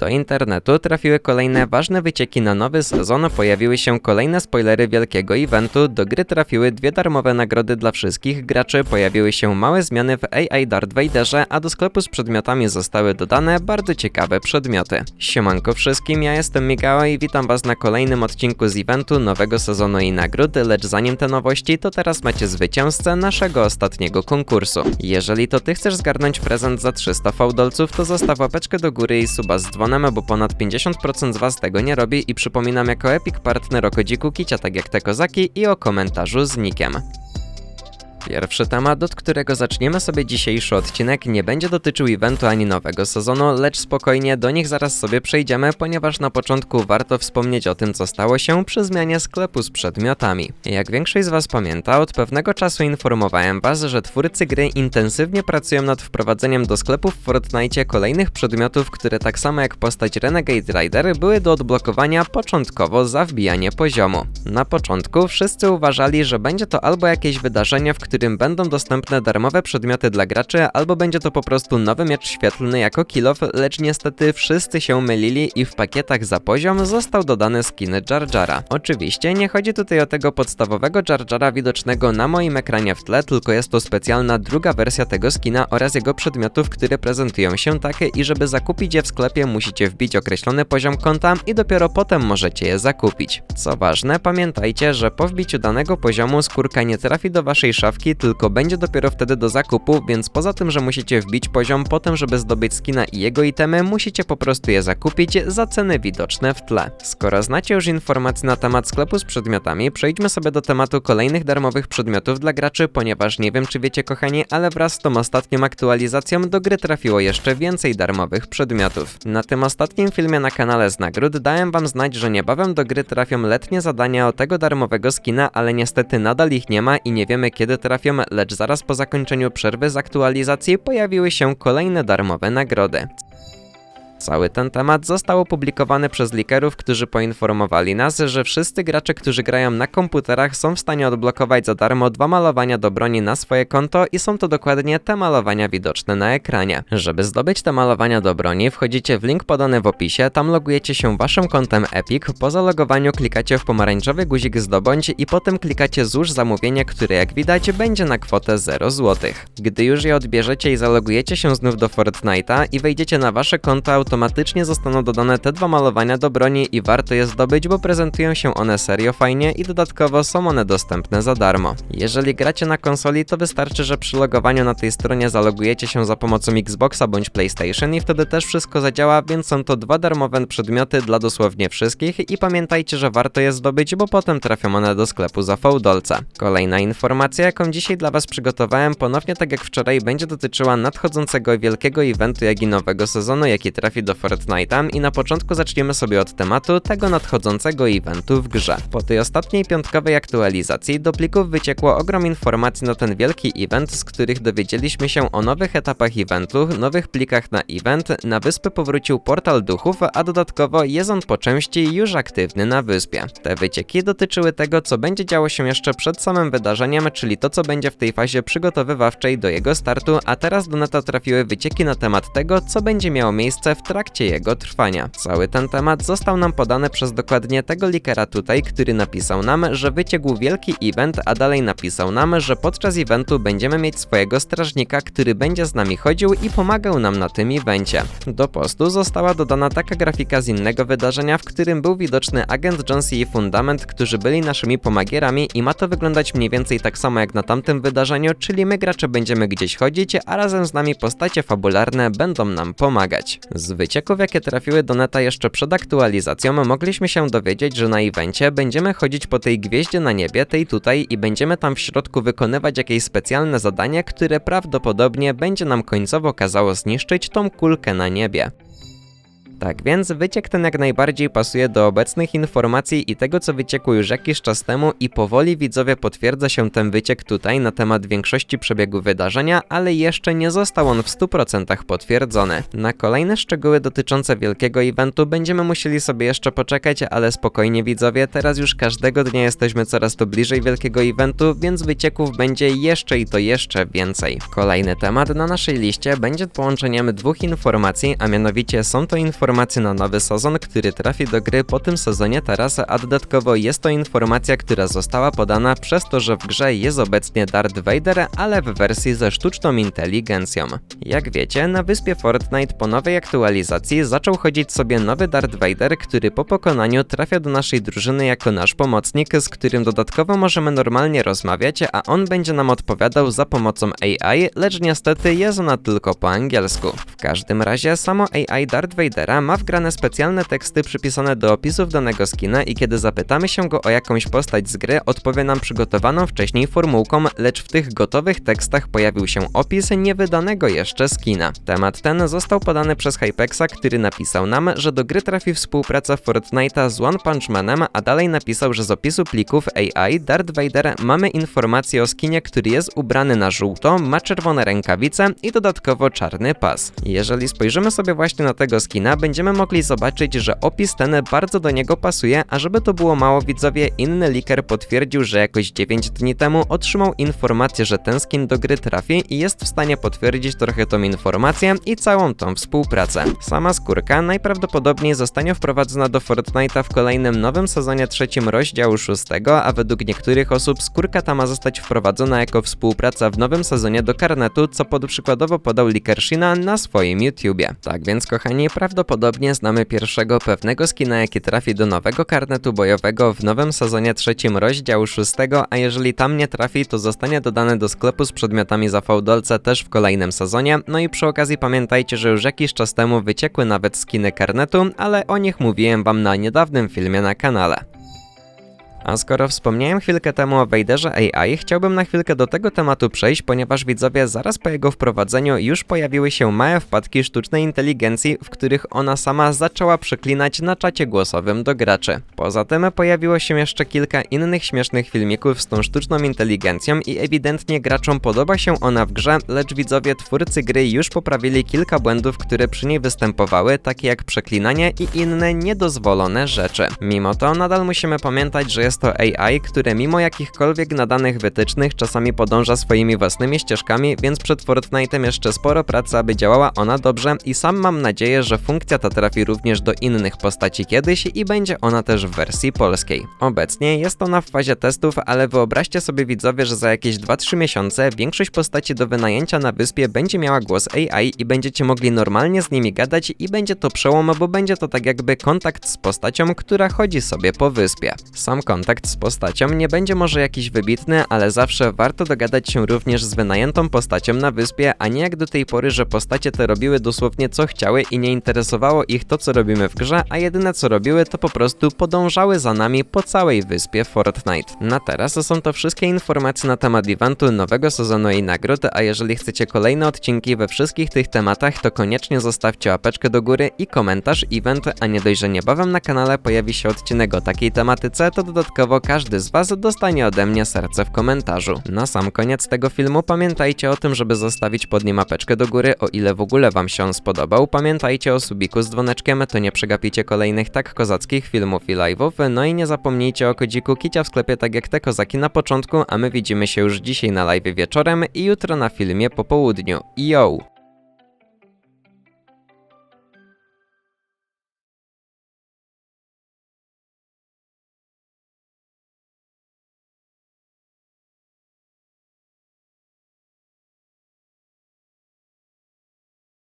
Do internetu trafiły kolejne ważne wycieki na nowy sezon, pojawiły się kolejne spoilery wielkiego eventu, do gry trafiły dwie darmowe nagrody dla wszystkich graczy, pojawiły się małe zmiany w AI Darth Vaderze, a do sklepu z przedmiotami zostały dodane bardzo ciekawe przedmioty. Siemanko wszystkim, ja jestem Migao i witam was na kolejnym odcinku z eventu nowego sezonu i nagród, lecz zanim te nowości, to teraz macie zwycięzcę naszego ostatniego konkursu. Jeżeli to ty chcesz zgarnąć prezent za 300 fałdolców, to zostaw łapeczkę do góry i suba z dzwonem, bo ponad 50% z was tego nie robi i przypominam jako epic partner o kodziku Kicia, tak jak te kozaki i o komentarzu z nikiem. Pierwszy temat, od którego zaczniemy sobie dzisiejszy odcinek, nie będzie dotyczył eventu ani nowego sezonu, lecz spokojnie do nich zaraz sobie przejdziemy, ponieważ na początku warto wspomnieć o tym, co stało się przy zmianie sklepu z przedmiotami. Jak większość z Was pamięta, od pewnego czasu informowałem Was, że twórcy gry intensywnie pracują nad wprowadzeniem do sklepu w Fortnite kolejnych przedmiotów, które tak samo jak postać Renegade Rider były do odblokowania początkowo za wbijanie poziomu. Na początku wszyscy uważali, że będzie to albo jakieś wydarzenie, w którym będą dostępne darmowe przedmioty dla graczy, albo będzie to po prostu nowy miecz świetlny jako kill off, lecz niestety wszyscy się mylili i w pakietach za poziom został dodany skin Jar Jara. Oczywiście nie chodzi tutaj o tego podstawowego Jar Jara widocznego na moim ekranie w tle, tylko jest to specjalna druga wersja tego skina oraz jego przedmiotów, które prezentują się takie i żeby zakupić je w sklepie musicie wbić określony poziom konta i dopiero potem możecie je zakupić. Co ważne, pamiętajcie, że po wbiciu danego poziomu skórka nie trafi do waszej szafki, tylko będzie dopiero wtedy do zakupu, więc poza tym, że musicie wbić poziom, potem żeby zdobyć skina i jego itemy, musicie po prostu je zakupić za ceny widoczne w tle. Skoro znacie już informacje na temat sklepu z przedmiotami, przejdźmy sobie do tematu kolejnych darmowych przedmiotów dla graczy, ponieważ nie wiem czy wiecie kochani, ale wraz z tą ostatnią aktualizacją do gry trafiło jeszcze więcej darmowych przedmiotów. Na tym ostatnim filmie na kanale z nagród dałem wam znać, że niebawem do gry trafią letnie zadania o tego darmowego skina, ale niestety nadal ich nie ma i nie wiemy kiedy trafią, lecz zaraz po zakończeniu przerwy z aktualizacji pojawiły się kolejne darmowe nagrody. Cały ten temat został opublikowany przez likerów, którzy poinformowali nas, że wszyscy gracze, którzy grają na komputerach są w stanie odblokować za darmo dwa malowania do broni na swoje konto i są to dokładnie te malowania widoczne na ekranie. Żeby zdobyć te malowania do broni, wchodzicie w link podany w opisie, tam logujecie się waszym kontem Epic, po zalogowaniu klikacie w pomarańczowy guzik zdobądź i potem klikacie złóż zamówienie, które jak widać będzie na kwotę 0 zł. Gdy już je odbierzecie i zalogujecie się znów do Fortnite'a i wejdziecie na wasze konto automatycznie zostaną dodane te dwa malowania do broni i warto je zdobyć, bo prezentują się one serio fajnie i dodatkowo są one dostępne za darmo. Jeżeli gracie na konsoli, to wystarczy, że przy logowaniu na tej stronie zalogujecie się za pomocą Xboxa bądź PlayStation i wtedy też wszystko zadziała, więc są to dwa darmowe przedmioty dla dosłownie wszystkich i pamiętajcie, że warto je zdobyć, bo potem trafią one do sklepu za fałdolca. Kolejna informacja, jaką dzisiaj dla Was przygotowałem, ponownie tak jak wczoraj, będzie dotyczyła nadchodzącego wielkiego eventu, jak i nowego sezonu, jaki trafi do Fortnite'a i na początku zaczniemy sobie od tematu tego nadchodzącego eventu w grze. Po tej ostatniej piątkowej aktualizacji do plików wyciekło ogrom informacji na ten wielki event, z których dowiedzieliśmy się o nowych etapach eventu, nowych plikach na event, na wyspę powrócił portal duchów, a dodatkowo jest on po części już aktywny na wyspie. Te wycieki dotyczyły tego, co będzie działo się jeszcze przed samym wydarzeniem, czyli to, co będzie w tej fazie przygotowywawczej do jego startu, a teraz do neta trafiły wycieki na temat tego, co będzie miało miejsce w trakcie jego trwania. Cały ten temat został nam podany przez dokładnie tego likera tutaj, który napisał nam, że wyciekł wielki event, a dalej napisał nam, że podczas eventu będziemy mieć swojego strażnika, który będzie z nami chodził i pomagał nam na tym evencie. Do postu została dodana taka grafika z innego wydarzenia, w którym był widoczny agent Jonesy i Fundament, którzy byli naszymi pomagierami i ma to wyglądać mniej więcej tak samo jak na tamtym wydarzeniu, czyli my gracze będziemy gdzieś chodzić, a razem z nami postacie fabularne będą nam pomagać. Z wycieków, jakie trafiły do neta jeszcze przed aktualizacją, mogliśmy się dowiedzieć, że na evencie będziemy chodzić po tej gwieździe na niebie, tej tutaj i będziemy tam w środku wykonywać jakieś specjalne zadanie, które prawdopodobnie będzie nam końcowo kazało zniszczyć tą kulkę na niebie. Tak więc wyciek ten jak najbardziej pasuje do obecnych informacji i tego co wyciekło już jakiś czas temu i powoli widzowie potwierdza się ten wyciek tutaj na temat większości przebiegu wydarzenia, ale jeszcze nie został on w 100% potwierdzony. Na kolejne szczegóły dotyczące wielkiego eventu będziemy musieli sobie jeszcze poczekać, ale spokojnie widzowie, teraz już każdego dnia jesteśmy coraz to bliżej wielkiego eventu, więc wycieków będzie jeszcze i to jeszcze więcej. Kolejny temat na naszej liście będzie połączeniem dwóch informacji, a mianowicie są to informacje informację na nowy sezon, który trafi do gry po tym sezonie teraz, a dodatkowo jest to informacja, która została podana przez to, że w grze jest obecnie Darth Vader, ale w wersji ze sztuczną inteligencją. Jak wiecie, na wyspie Fortnite po nowej aktualizacji zaczął chodzić sobie nowy Darth Vader, który po pokonaniu trafia do naszej drużyny jako nasz pomocnik, z którym dodatkowo możemy normalnie rozmawiać, a on będzie nam odpowiadał za pomocą AI, lecz niestety jest ona tylko po angielsku. W każdym razie samo AI Darth Vadera ma wgrane specjalne teksty przypisane do opisów danego skina i kiedy zapytamy się go o jakąś postać z gry, odpowie nam przygotowaną wcześniej formułką, lecz w tych gotowych tekstach pojawił się opis niewydanego jeszcze skina. Temat ten został podany przez Hypexa, który napisał nam, że do gry trafi współpraca Fortnite'a z One Punch Manem, a dalej napisał, że z opisu plików AI Darth Vader mamy informację o skinie, który jest ubrany na żółto, ma czerwone rękawice i dodatkowo czarny pas. Jeżeli spojrzymy sobie właśnie na tego skina, będziemy mogli zobaczyć, że opis ten bardzo do niego pasuje, a żeby to było mało widzowie, inny leaker potwierdził, że jakoś 9 dni temu otrzymał informację, że ten skin do gry trafi i jest w stanie potwierdzić trochę tą informację i całą tą współpracę. Sama skórka najprawdopodobniej zostanie wprowadzona do Fortnite'a w kolejnym nowym sezonie trzecim rozdziału 6, a według niektórych osób skórka ta ma zostać wprowadzona jako współpraca w nowym sezonie do karnetu, co pod przykładowo podał leaker Shina na swoim YouTubie. Tak więc kochani, prawdopodobnie znamy pierwszego pewnego skina, jaki trafi do nowego karnetu bojowego w nowym sezonie trzecim rozdziału 6, a jeżeli tam nie trafi, to zostanie dodany do sklepu z przedmiotami za fałdolce też w kolejnym sezonie. No i przy okazji pamiętajcie, że już jakiś czas temu wyciekły nawet skiny karnetu, ale o nich mówiłem wam na niedawnym filmie na kanale. A skoro wspomniałem chwilkę temu o Vaderze AI, chciałbym na chwilkę do tego tematu przejść, ponieważ widzowie zaraz po jego wprowadzeniu już pojawiły się małe wpadki sztucznej inteligencji, w których ona sama zaczęła przeklinać na czacie głosowym do graczy. Poza tym pojawiło się jeszcze kilka innych śmiesznych filmików z tą sztuczną inteligencją i ewidentnie graczom podoba się ona w grze, lecz widzowie twórcy gry już poprawili kilka błędów, które przy niej występowały, takie jak przeklinanie i inne niedozwolone rzeczy. Mimo to nadal musimy pamiętać, że jest to AI, które mimo jakichkolwiek nadanych wytycznych czasami podąża swoimi własnymi ścieżkami, więc przed Fortnite'em jeszcze sporo pracy, aby działała ona dobrze i sam mam nadzieję, że funkcja ta trafi również do innych postaci kiedyś i będzie ona też w wersji polskiej. Obecnie jest ona w fazie testów, ale wyobraźcie sobie widzowie, że za jakieś 2-3 miesiące większość postaci do wynajęcia na wyspie będzie miała głos AI i będziecie mogli normalnie z nimi gadać i będzie to przełom, bo będzie to tak jakby kontakt z postacią, która chodzi sobie po wyspie. Sam kontakt z postacią nie będzie może jakiś wybitny, ale zawsze warto dogadać się również z wynajętą postacią na wyspie, a nie jak do tej pory, że postacie te robiły dosłownie co chciały i nie interesowało ich to, co robimy w grze, a jedyne co robiły, to po prostu podążały za nami po całej wyspie Fortnite. Na teraz są to wszystkie informacje na temat eventu, nowego sezonu i nagród, a jeżeli chcecie kolejne odcinki we wszystkich tych tematach, to koniecznie zostawcie łapeczkę do góry i komentarz event, a nie dość, że niebawem na kanale pojawi się odcinek o takiej tematyce, to dodatkowo każdy z Was dostanie ode mnie serce w komentarzu. Na sam koniec tego filmu pamiętajcie o tym, żeby zostawić pod nim apeczkę do góry, o ile w ogóle Wam się on spodobał. Pamiętajcie o subiku z dzwoneczkiem, to nie przegapicie kolejnych tak kozackich filmów i live'ów. No i nie zapomnijcie o kodziku Kicia w sklepie tak jak te kozaki na początku, a my widzimy się już dzisiaj na live wieczorem i jutro na filmie po południu. Yo!